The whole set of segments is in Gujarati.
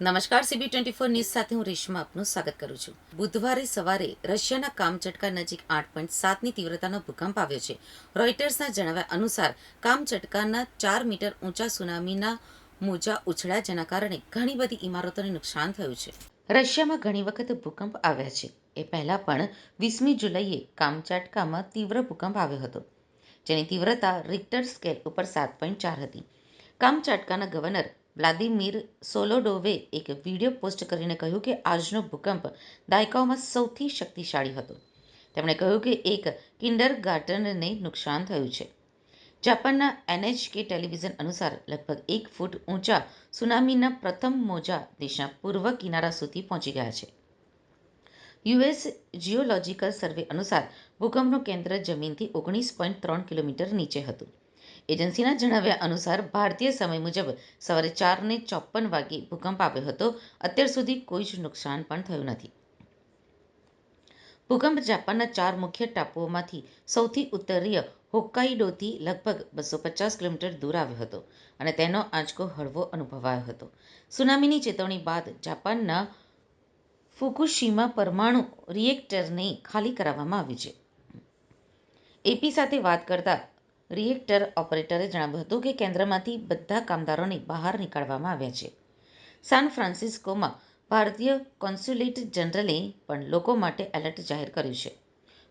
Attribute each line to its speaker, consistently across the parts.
Speaker 1: નમસ્કાર સીબી ટ્વેન્ટી ફોર ન્યૂઝ સાથે હું રેશમા આપનું સ્વાગત કરું છું. બુધવારે સવારે રશિયાના કામચટકા નજીક આઠ પોઈન્ટ સાતની તીવ્રતાનો ભૂકંપ આવ્યો છે. રોઇટર્સના જણાવ્યા અનુસાર, કામચટકાના ચાર મીટર ઊંચા સુનામીના મોજા ઉછળ્યા જેના કારણે ઘણી બધી ઇમારતોને નુકસાન થયું છે. રશિયામાં ઘણી વખત ભૂકંપ આવ્યા છે. એ પહેલા પણ વીસમી જુલાઈએ કામચાટકામાં તીવ્ર ભૂકંપ આવ્યો હતો, જેની તીવ્રતા રિક્ટર સ્કેલ ઉપર સાત પોઈન્ટ ચાર હતી. કામચાટકાના ગવર્નર વ્લાદિમીર સોલોડોવે એક વીડિયો પોસ્ટ કરીને કહ્યું કે આજનો ભૂકંપ દાયકાઓમાં સૌથી શક્તિશાળી હતો. તેમણે કહ્યું કે એક કિન્ડરગાર્ટનને નુકસાન થયું છે. જાપાનના એનએચકે ટેલિવિઝન અનુસાર લગભગ એક ફૂટ ઊંચા સુનામીના પ્રથમ મોજા દેશના પૂર્વ કિનારા સુધી પહોંચી ગયા છે. યુએસ જિયોલોજિકલ સર્વે અનુસાર ભૂકંપનું કેન્દ્ર જમીનથી ઓગણીસ પોઈન્ટ ત્રણ કિલોમીટર નીચે હતું. એજન્સીના જણાવ્યા અનુસાર, ભારતીય સમય મુજબ સવારે ચારને ચોપન વાગ્યે ભૂકંપ આવ્યો હતો. અત્યાર સુધી કોઈ જ નુકસાન પણ થયું નથી. ભૂકંપ જાપાનના ચાર મુખ્ય ટાપુઓમાંથી સૌથી ઉત્તરીય હોક્કાઈડોથી લગભગ બસો પચાસ કિલોમીટર દૂર આવ્યો હતો અને તેનો આંચકો હળવો અનુભવાયો હતો. સુનામીની ચેતવણી બાદ જાપાનના ફુકુશીમા પરમાણુ રિએક્ટરને ખાલી કરાવવામાં આવ્યું છે. એપી સાથે વાત કરતા રિએક્ટર ઓપરેટરે જણાવ્યું હતું કે કેન્દ્રમાંથી બધા કામદારોને બહાર નીકાળવામાં આવ્યા છે. સાન ફ્રાન્સિસ્કોમાં ભારતીય કોન્સ્યુલેટ જનરલે પણ લોકો માટે એલર્ટ જાહેર કર્યું છે.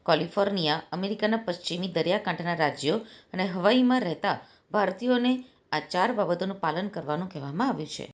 Speaker 1: કેલિફોર્નિયા, અમેરિકાના પશ્ચિમી દરિયાકાંઠાના રાજ્યો અને હવાઈમાં રહેતા ભારતીયોને આ ચાર બાબતોનું પાલન કરવાનું કહેવામાં આવ્યું છે.